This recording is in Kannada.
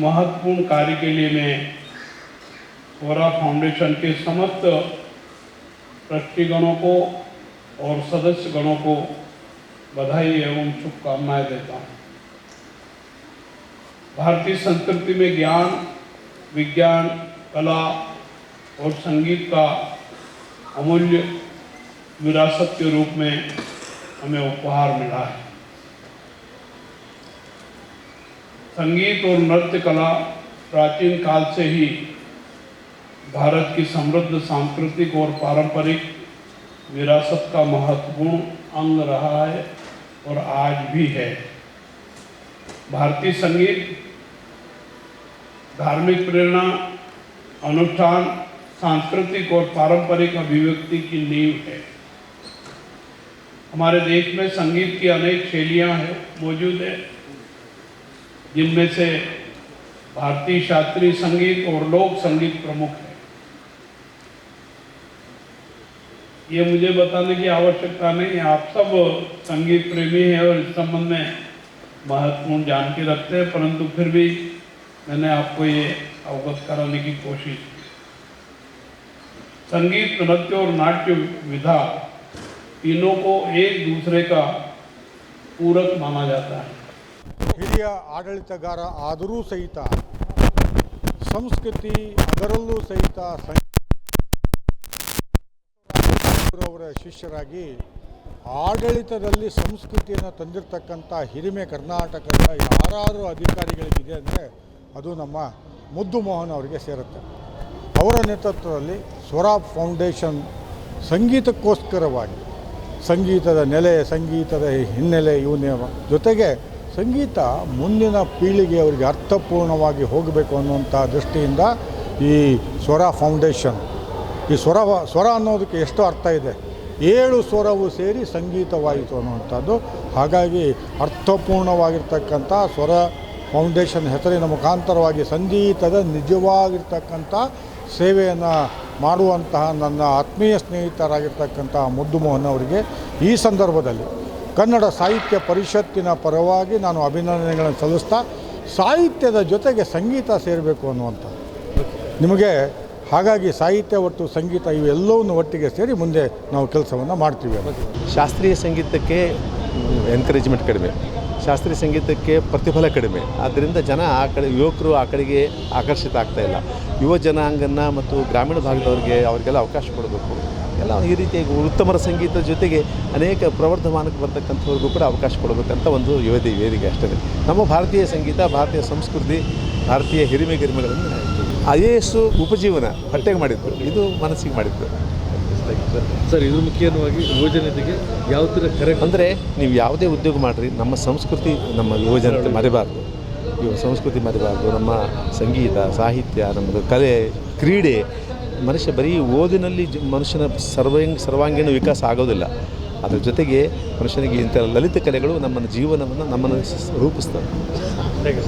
महत्वपूर्ण कार्य के लिए मैं स्वरा फाउंडेशन के समस्त ट्रस्टीगणों को और सदस्यगणों को बधाई एवं शुभकामनाएँ देता हूँ। भारतीय संस्कृति में ज्ञान, विज्ञान, कला और संगीत का अमूल्य विरासत के रूप में हमें उपहार मिला है। संगीत और नृत्य कला प्राचीन काल से ही भारत की समृद्ध सांस्कृतिक और पारंपरिक विरासत का महत्वपूर्ण अंग रहा है और आज भी है। भारतीय संगीत, धार्मिक प्रेरणा, अनुष्ठान, सांस्कृतिक और पारंपरिक अभिव्यक्ति की नींव है। हमारे देश में संगीत की अनेक शैलियाँ हैं, मौजूद है। जिनमें से भारतीय शास्त्रीय संगीत और लोक संगीत प्रमुख है। ये मुझे बताने की आवश्यकता नहीं है। आप सब संगीत प्रेमी हैं और इस संबंध में महत्वपूर्ण जानकारी रखते हैं, परंतु फिर भी मैंने आपको ये अवगत कराने की कोशिश की। संगीत, नृत्य और नाट्य विधा तीनों को एक दूसरे का पूरक माना जाता है। ಹಿರಿಯ ಆಡಳಿತಗಾರ ಆದರೂ ಸಹಿತ, ಸಂಸ್ಕೃತಿ ಅದರಲ್ಲೂ ಸಹಿತ ಅವರ ಶಿಷ್ಯರಾಗಿ ಆಡಳಿತದಲ್ಲಿ ಸಂಸ್ಕೃತಿಯನ್ನು ತಂದಿರತಕ್ಕಂಥ ಹಿರಿಮೆ ಕರ್ನಾಟಕದ ಯಾರಾರು ಅಧಿಕಾರಿಗಳಿಗಿದೆ ಅಂದರೆ ಅದು ನಮ್ಮ ಮುದ್ದು ಮೋಹನ್ ಅವರಿಗೆ ಸೇರುತ್ತೆ. ಅವರ ನೇತೃತ್ವದಲ್ಲಿ ಸ್ವರಾ ಫೌಂಡೇಶನ್ ಸಂಗೀತಕ್ಕೋಸ್ಕರವಾಗಿ, ಸಂಗೀತದ ನೆಲೆ, ಸಂಗೀತದ ಹಿನ್ನೆಲೆ ಇವನ ಜೊತೆಗೆ ಸಂಗೀತ ಮುಂದಿನ ಪೀಳಿಗೆ ಅವರಿಗೆ ಅರ್ಥಪೂರ್ಣವಾಗಿ ಹೋಗಬೇಕು ಅನ್ನುವಂಥ ದೃಷ್ಟಿಯಿಂದ ಈ ಸ್ವರ ಫೌಂಡೇಶನ್. ಈ ಸ್ವರ ಸ್ವರ ಅನ್ನೋದಕ್ಕೆ ಎಷ್ಟು ಅರ್ಥ ಇದೆ. ಏಳು ಸ್ವರವು ಸೇರಿ ಸಂಗೀತವಾಯಿತು ಅನ್ನುವಂಥದ್ದು. ಹಾಗಾಗಿ ಅರ್ಥಪೂರ್ಣವಾಗಿರ್ತಕ್ಕಂಥ ಸ್ವರ ಫೌಂಡೇಶನ್ ಹೆಸರಿನ ಮುಖಾಂತರವಾಗಿ ಸಂಗೀತದ ನಿಜವಾಗಿರ್ತಕ್ಕಂಥ ಸೇವೆಯನ್ನು ಮಾಡುವಂತಹ ನನ್ನ ಆತ್ಮೀಯ ಸ್ನೇಹಿತರಾಗಿರ್ತಕ್ಕಂಥ ಮುದ್ದು ಮೋಹನ್ ಅವರಿಗೆ ಈ ಸಂದರ್ಭದಲ್ಲಿ ಕನ್ನಡ ಸಾಹಿತ್ಯ ಪರಿಷತ್ತಿನ ಪರವಾಗಿ ನಾನು ಅಭಿನಂದನೆಗಳನ್ನು ಸಲ್ಲಿಸ್ತಾ ಸಾಹಿತ್ಯದ ಜೊತೆಗೆ ಸಂಗೀತ ಸೇರಬೇಕು ಅನ್ನುವಂಥ ನಿಮಗೆ ಹಾಗಾಗಿ ಸಾಹಿತ್ಯ ಒಟ್ಟು ಸಂಗೀತ ಇವೆಲ್ಲವನ್ನು ಒಟ್ಟಿಗೆ ಸೇರಿ ಮುಂದೆ ನಾವು ಕೆಲಸವನ್ನು ಮಾಡ್ತೀವಿ ಶಾಸ್ತ್ರೀಯ ಸಂಗೀತಕ್ಕೆ ಎನ್ಕರೇಜ್ಮೆಂಟ್ ಕಡಿಮೆ. ಶಾಸ್ತ್ರೀಯ ಸಂಗೀತಕ್ಕೆ ಪ್ರತಿಫಲ ಕಡಿಮೆ. ಆದ್ದರಿಂದ ಜನ ಆ ಕಡೆ, ಯುವಕರು ಆ ಕಡೆಗೆ ಆಕರ್ಷಿತ ಆಗ್ತಾಯಿಲ್ಲ ಯುವ ಜನಾಂಗನ ಮತ್ತು ಗ್ರಾಮೀಣ ಭಾಗದವರಿಗೆ ಅವರಿಗೆಲ್ಲ ಅವಕಾಶ ಕೊಡಬೇಕು. ಎಲ್ಲ ಈ ರೀತಿಯಾಗಿ ಉತ್ತಮರ ಸಂಗೀತದ ಜೊತೆಗೆ ಅನೇಕ ಪ್ರವರ್ಧಮಾನಕ್ಕೆ ಬರ್ತಕ್ಕಂಥವ್ರಿಗೂ ಕೂಡ ಅವಕಾಶ ಕೊಡಬೇಕಂತ ಒಂದು ಯುವತಿ ವೇದಿಕೆ ಅಷ್ಟೇ. ನಮ್ಮ ಭಾರತೀಯ ಸಂಗೀತ ಭಾರತೀಯ ಸಂಸ್ಕೃತಿ ಭಾರತೀಯ ಹಿರಿಮೆ ಗಿರಿಮೆಗಳನ್ನು ಐ ಎ ಎಸ್ಸು ಉಪಜೀವನ ಹೊಟ್ಟೆಗೆ ಮಾಡಿದ್ದು ಇದು ಮನಸ್ಸಿಗೆ ಮಾಡಿದ್ದು ಸರ್ ಇದು ಮುಖ್ಯವಾಗಿ ಯುವಜನತೆಗೆ ಯಾವ ಥರ ಕರೆ ಅಂದರೆ ನೀವು ಯಾವುದೇ ಉದ್ಯೋಗ ಮಾಡಿರಿ ನಮ್ಮ ಸಂಸ್ಕೃತಿ ನಮ್ಮ ಯುವಜನತೆ ಮರಿಬಾರ್ದು. ಈ ಸಂಸ್ಕೃತಿ ಮರಿಬಾರ್ದು ನಮ್ಮ ಸಂಗೀತ ಸಾಹಿತ್ಯ ನಮ್ಮದು ಕಲೆ ಕ್ರೀಡೆ ಮನುಷ್ಯ ಬರೀ ಓದಿನಲ್ಲಿ ಮನುಷ್ಯನ ಸರ್ವಾಂಗ ಸರ್ವಾಂಗೀಣ ವಿಕಾಸ ಆಗೋದಿಲ್ಲ. ಅದರ ಜೊತೆಗೆ ಮನುಷ್ಯನಿಗೆ ಇಂಥ ಲಲಿತ ಕಲೆಗಳು ನಮ್ಮನ್ನು ಜೀವನವನ್ನು ನಮ್ಮನ್ನು ರೂಪಿಸ್ತವೆ.